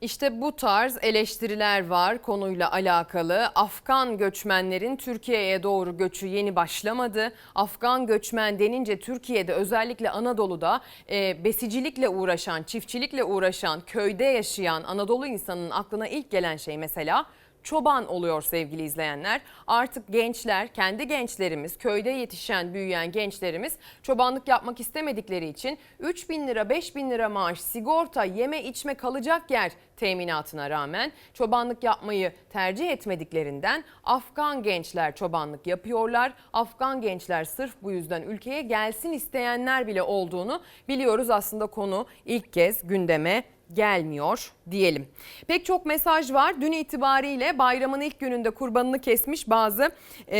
İşte bu tarz eleştiriler var konuyla alakalı. Afgan göçmenlerin Türkiye'ye doğru göçü yeni başlamadı. Afgan göçmen denince Türkiye'de özellikle Anadolu'da e, besicilikle uğraşan, çiftçilikle uğraşan, köyde yaşayan Anadolu insanının aklına ilk gelen şey mesela çoban oluyor sevgili izleyenler. Artık gençler, kendi gençlerimiz, köyde yetişen, büyüyen gençlerimiz çobanlık yapmak istemedikleri için 3 bin lira, 5 bin lira maaş, sigorta, yeme içme kalacak yer teminatına rağmen çobanlık yapmayı tercih etmediklerinden Afgan gençler çobanlık yapıyorlar. Afgan gençler sırf bu yüzden ülkeye gelsin isteyenler bile olduğunu biliyoruz. Aslında konu ilk kez gündeme gelmiyor diyelim. Pek çok mesaj var. Dün itibariyle bayramın ilk gününde kurbanını kesmiş bazı e,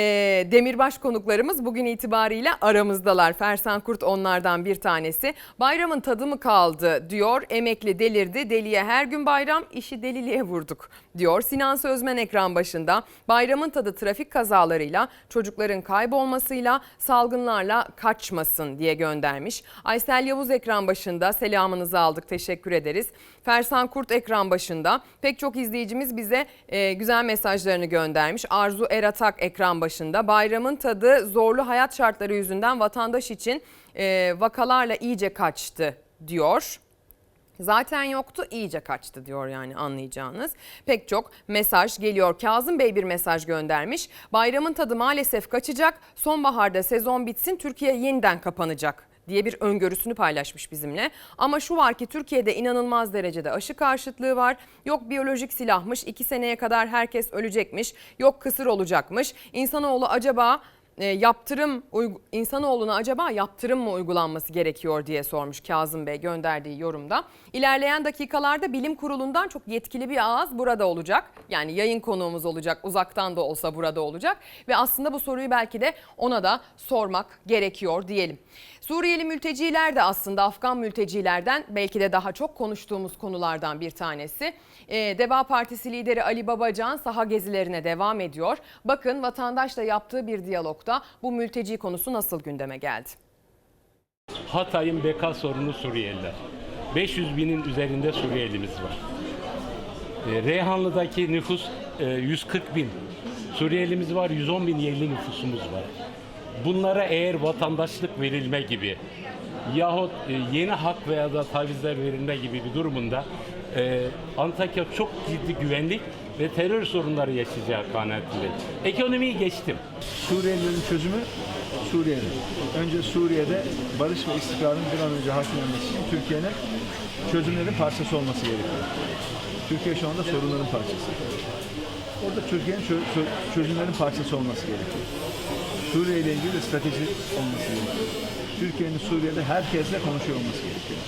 demirbaş konuklarımız bugün itibariyle aramızdalar. Fersan Kurt onlardan bir tanesi. Bayramın tadı mı kaldı diyor. Emekli delirdi. Deliye her gün bayram işi deliliğe vurduk diyor. Sinan Sözmen ekran başında. Bayramın tadı trafik kazalarıyla, çocukların kaybolmasıyla, salgınlarla kaçmasın diye göndermiş. Aysel Yavuz ekran başında selamınızı aldık. Teşekkür ederiz. Fersan Kurt ekran başında. Pek çok izleyicimiz bize e, güzel mesajlarını göndermiş. Arzu Eratak ekran başında. Bayramın tadı zorlu hayat şartları yüzünden vatandaş için e, vakalarla iyice kaçtı diyor. Zaten yoktu iyice kaçtı diyor yani anlayacağınız. Pek çok mesaj geliyor. Kazım Bey bir mesaj göndermiş. Bayramın tadı maalesef kaçacak. Sonbaharda sezon bitsin Türkiye yeniden kapanacak diye bir öngörüsünü paylaşmış bizimle. Ama şu var ki Türkiye'de inanılmaz derecede aşı karşıtlığı var. Yok biyolojik silahmış, iki seneye kadar herkes ölecekmiş. Yok kısır olacakmış. İnsanoğlu acaba e, yaptırım insanoğluna acaba yaptırım mı uygulanması gerekiyor diye sormuş Kazım Bey gönderdiği yorumda. İlerleyen dakikalarda bilim kurulundan çok yetkili bir ağız burada olacak. Yani yayın konuğumuz olacak uzaktan da olsa burada olacak ve aslında bu soruyu belki de ona da sormak gerekiyor diyelim. Suriyeli mülteciler de aslında Afgan mültecilerden belki de daha çok konuştuğumuz konulardan bir tanesi. Ee, Deva Partisi lideri Ali Babacan saha gezilerine devam ediyor. Bakın vatandaşla yaptığı bir diyalogda bu mülteci konusu nasıl gündeme geldi? Hatay'ın beka sorunu Suriyeliler. 500 binin üzerinde Suriyelimiz var. E, Reyhanlı'daki nüfus e, 140 bin. Suriyelimiz var, 110 bin yerli nüfusumuz var. Bunlara eğer vatandaşlık verilme gibi yahut e, yeni hak veya da tavizler verilme gibi bir durumunda e, Antakya çok ciddi güvenlik ve terör sorunları yaşayacağı kanaatindeyim. Ekonomiyi geçtim. Suriyelilerin çözümü Suriye'de. Önce Suriye'de barış ve istikrarın bir an önce hakim olması için Türkiye'nin çözümlerin parçası olması gerekiyor. Türkiye şu anda sorunların parçası. Orada Türkiye'nin çö- çö- çözümlerin parçası olması gerekiyor. Suriye ile ilgili strateji olması gerekiyor. Türkiye'nin Suriye'de herkesle konuşuyor olması gerekiyor.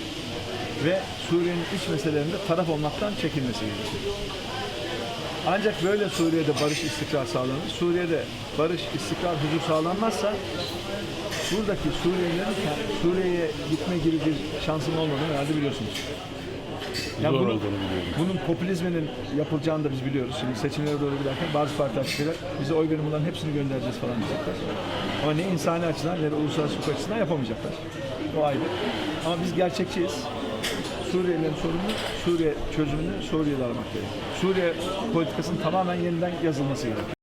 Ve Suriye'nin iç meselelerinde taraf olmaktan çekinmesi gerekiyor. Ancak böyle Suriye'de barış istikrar sağlanır. Suriye'de barış istikrar huzur sağlanmazsa buradaki Suriyelilerin Suriye'ye gitme gibi bir şansın olmadığını herhalde biliyorsunuz. Ya Zor olduğunu biliyorum. bunun popülizminin yapılacağını da biz biliyoruz. Şimdi seçimlere doğru giderken bazı parti açıklar bize oy verin bunların hepsini göndereceğiz falan diyecekler. Ama ne insani açıdan ne de uluslararası hukuk açısından yapamayacaklar. O ayrı. Ama biz gerçekçiyiz. Suriyelilerin sorununu, Suriye çözümünü Suriye'de aramak gerekiyor. Suriye politikasının tamamen yeniden yazılması gerekiyor.